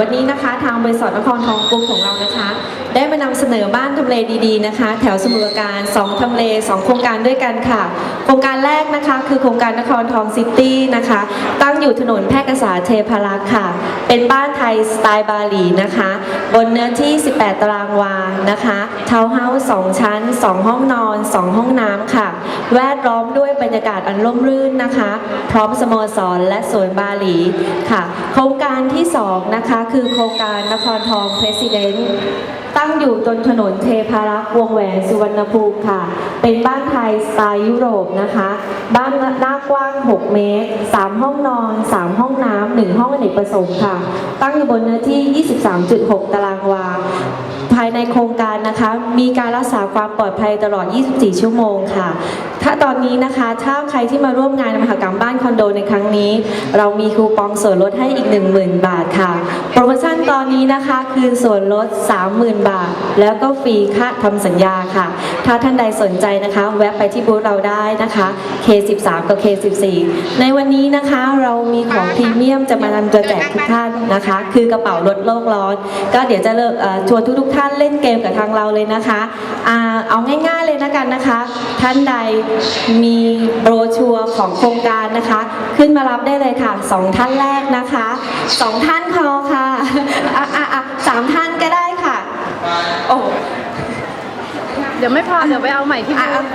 วันนี้นะคะทางบริษัทนครทองกรุ๊ปของเรานะคะ ได้มานำเสนอบ้านทำเลดีๆนะคะ แถวสมุทรปราการ 2ทำเล2 โครงการด้วยกันค่ะ โครงการแรกนะคะคือโครงการนครทองซิตี้นะคะ ตั้งอยู่ถนนแพร่กษาเทพารักษ์ค่ะ เป็นบ้านไทยสไตล์บาหลีนะคะ บนเนื้อที่ 18 ตารางวานะคะทาวน์เฮาส์2ชั้น 2 ห้องนอน 2 ห้องน้ำค่ะ แวดล้อมด้วยบรรยากาศอันร่มรื่นนะคะ พร้อมสโมสรและสวนบาหลีค่ะ โครงการที่ 2 นะคะ คือโครงการนครทองเพรสิดเนตั้ตั้งอยู่บนถนนเทพารักษ์วงแหวนสุวรรณภูมิค่ะ เป็นบ้านไทยสไตล์ยุโรปนะคะ บ้านหน้ากว้าง 6 เมตร 3 ห้องนอน 3 ห้องน้ำ 1 ห้องอเนกประสงค์ค่ะ ตั้งอยู่บนเนื้อที่ 23.6 ตารางวาายในโครงการนะคะ มีการรักษาความปลอดภัยตลอด 24 ชั่วโมงค่ะ ถ้าตอนนี้นะคะ ถ้าใครที่มาร่วมงานมหกรรมบ้านคอนโดในครั้งนี้ เรามีคูปองส่วนลดให้อีก 10,000 บาทค่ะ โปรโมชั่นตอนนี้นะคะ คืนส่วนลด 30,000 บาท แล้วก็ฟรีค่าทำสัญญาค่ะ ถ้าท่านใดสนใจนะคะ แวะไปที่บูธเราได้นะคะ K13 กับ K14 ในวันนี้นะคะเรามีของพรีเมียมจะมานำจะแจกทุกท่านนะคะ คือกระเป๋าลดโลกร้อน ก็เดี๋ยวจะเลิกชวนทุกๆท่านเล่นเกมกับทางเราเลยนะคะอ่าเอาง่าย ๆเลยนะกันนะคะ ท่านใดมีโบรชัวร์ของโครงการนะคะ ขึ้นมารับได้เลยค่ะสองท่านแรกนะคะสองท่านพอค่ะอะอะอะสามท่านก็ได้ค่ะ โอ้เดี๋ยวไม่พอ เดี๋ยวไปเอาใหม่ที่อะบูอะธ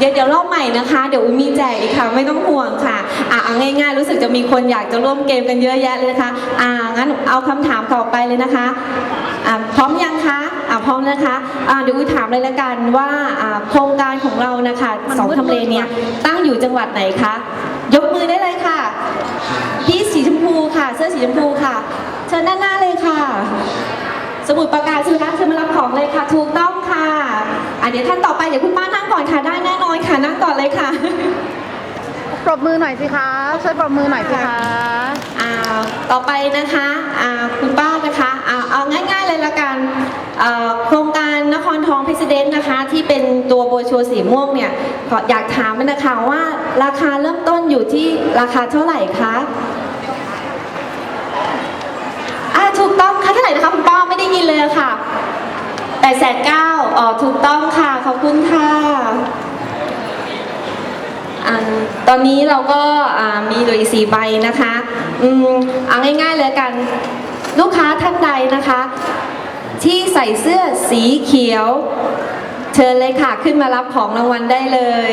เดี๋ยวเดี๋ยวรอบใหม่นะคะ เดี๋ยวมีแจกอีกค่ะ ไม่ต้องห่วงค่ะ อะเอาง่ายๆ รู้สึกจะมีคนอยากจะร่วมเกมกันเยอะแยะเลยนะคะอ่างั้นเอาคำถามต่อไปเลยนะคะอะพร้อมยังคะอะพร้อมนะคะอะเดี๋ยวอุ้ยถามเลยละกันว่าอ่าโครงการของเรานะคะสองทำเลเนี้ยตั้งอยู่จังหวัดไหนคะยกมือได้เลยค่ะพี่สีชมพูค่ะ เสื้อสีชมพูค่ะ เชิญด้านหน้าเลยค่ะ สมุดประกาศใช่ไหมคะคือมารับของเลยค่ะ ถูกต้องค่ะอะ เดี๋ยวท่านต่อไปเดี๋ยวคุณป้านั่งก่อนค่ะได้แน่นอนค่ะนั่งก่อนเลยค่ะปรบมือหน่อยสิคะช่วยปรบมือหน่อยสิคะอ่าต่อไปนะคะอ่าคุณป้านะคะอ่าเอาง่าย ๆ เลยละกันอ่าโครงการนครทองพิเศษนะคะ ที่เป็นตัวโบรชัวร์สีม่วงเนี่ยขออยากถามนะคะว่าราคาเริ่มต้นอยู่ที่ราคาเท่าไหร่คะอ่าถูกต้องค่ะเท่าไหร่นะคะคุณป้าไม่ได้ยินเลยอะค่ะ แปดแสนเก้าอ๋อถูกต้องค่ะขอบคุณค่ะอ่าตอนนี้เราก็มีเหลืออีกสี่ใบนะคะอืมเอาง่ายๆเลยกันลูกค้าท่านใดนะคะ ที่ใส่เสื้อสีเขียว เชิญเลยค่ะ ขึ้นมารับของรางวัลได้เลย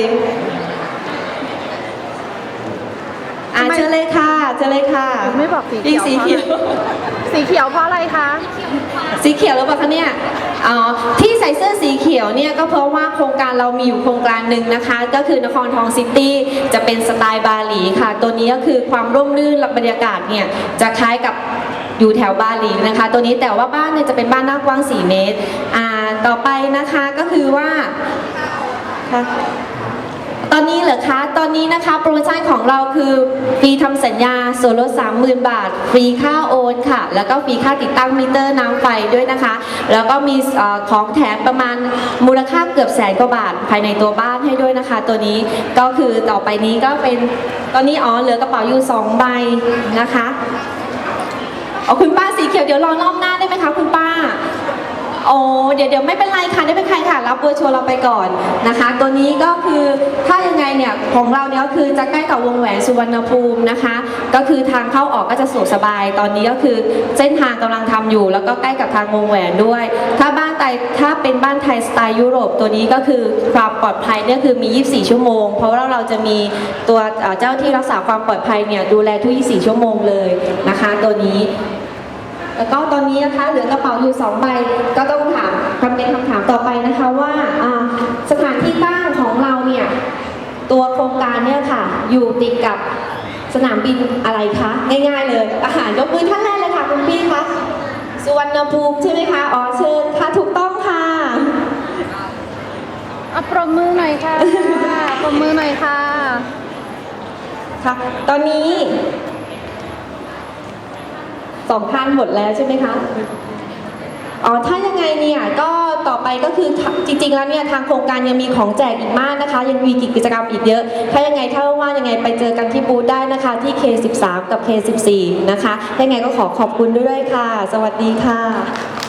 อ่าทำไมเชิญเลยค่ะเชิญเลยค่ะไม่บอกสีนี่เขียวสีเขียวสีเขียวเพราะอะไรคะสีเขียวหรือเปล่าคะเนี่ยอ๋อที่ใส่เสื้อสีเขียวเนี่ยก็เพราะว่าโครงการเรามีอยู่โครงการหนึ่งนะคะ ก็คือนครทองซิตี้จะเป็นสไตล์บาหลีค่ะ ตัวนี้ก็คือความร่มรื่นและบรรยากาศเนี่ยจะคล้ายกับอยู่แถวบาหลีนะคะ ตัวนี้แต่ว่าบ้านเนี่ยจะเป็นบ้านหน้ากว้าง 4 เมตร อ่า ต่อไปนะคะก็คือว่าค่ะต อนนี้เหรอคะ ตอนนี้นะคะโปรโมชั่นของเราคือฟรีทำสัญญาส่วนลด30,000 บาท ฟรีค่าโอนค่ะ แล้วก็ฟรีค่าติดตั้งมิเตอร์น้ำไฟด้วยนะคะ แล้วก็มีอของแถมประมาณมูลค่าเกือบแสนกว่าบาทภายในตัวบ้านให้ด้วยนะคะ ตัวนี้ก็คือต่อไปนี้ก็เป็นตอนนี้อ๋อเหลือกระเป๋าอยู่ 2 ใบนะคะอ๋อคุณป้าสีเขียวเดี๋ยวรอรอบหน้าได้ไหมคะคุณป้า โอ้เดี๋ยวเดี๋ยวไม่เป็นไรค่ะไม่เป็นไรค่ะ รับเบอร์โชว์เราไปก่อนนะคะ ตัวนี้ก็คือถ้ายังไงเนี่ยของเราเนี่ยก็คือจะใกล้กับวงแหวนสุวรรณภูมินะคะ ก็คือทางเข้าออกก็จะสะดวกสบาย ตอนนี้ก็คือเส้นทางกำลังทำอยู่ แล้วก็ใกล้กับทางวงแหวนด้วย ถ้าบ้านไทยถ้าเป็นบ้านไทยสไตล์ยุโรปตัวนี้ก็คือความปลอดภัยเนี่ยคือมี 24 ชั่วโมง เพราะว่าเราจะมีตัวเจ้าที่รักษาความปลอดภัยเนี่ยดูแลทุก 24 ชั่วโมงเลยนะคะ ตัวนี้ แล้วก็ตอนนี้นะคะเหลือกระเป๋าอยู่สองใบก็ต้องถามคำเป็นคำถามต่อไปนะคะว่าอ่าสถานที่ตั้งของเราเนี่ยตัวโครงการเนี่ยค่ะ อยู่ติดกับสนามบินอะไรคะง่าย ๆ เลยอาหารยกมือท่านแรกเลยค่ะคุณพี่คะสุวรรณภูมิใช่ไหมคะอ๋อเชิญค่ะถูกต้องค่ะอะปรบมือหน่อยค่ะปรบมือหน่อยค่ะค่ะ ตอนนี้ สองท่านหมดแล้วใช่ไหมคะอ๋อถ้ายังไงเนี่ยก็ต่อไปก็คือจริงๆแล้วเนี่ยทางโครงการยังมีของแจกอีกมากนะคะ ยังมีกิจกรรมอีกเยอะ ถ้ายังไงถ้าว่างยังไงไปเจอกันที่บูธได้นะคะ ที่ K13 กับ K14 นะคะยังไงก็ขอขอบคุณด้วยค่ะ สวัสดีค่ะ